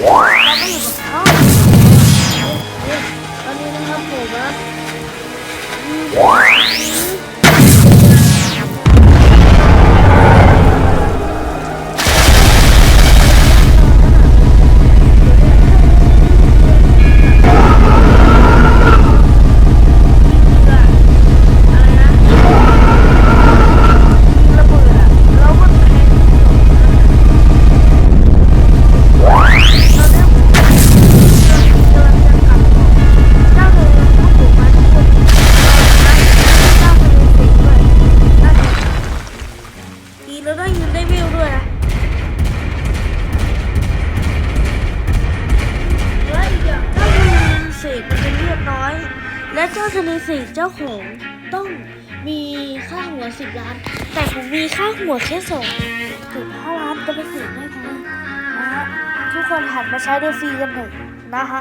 เราก็ วิวด้วยนะและอีกอย่างเจ้าทะเลสกมันเป็นเรียบร้อย และเจ้าทะเลสกเจ้าของต้องมีค่าหัวสิบล้าน แต่ผมมีค่าหัวแค่สองถึงห้าล้านจะไปเสกได้ไงนะฮะทุกคนหันมาใช้เดฟรีกันเถอะนะฮะ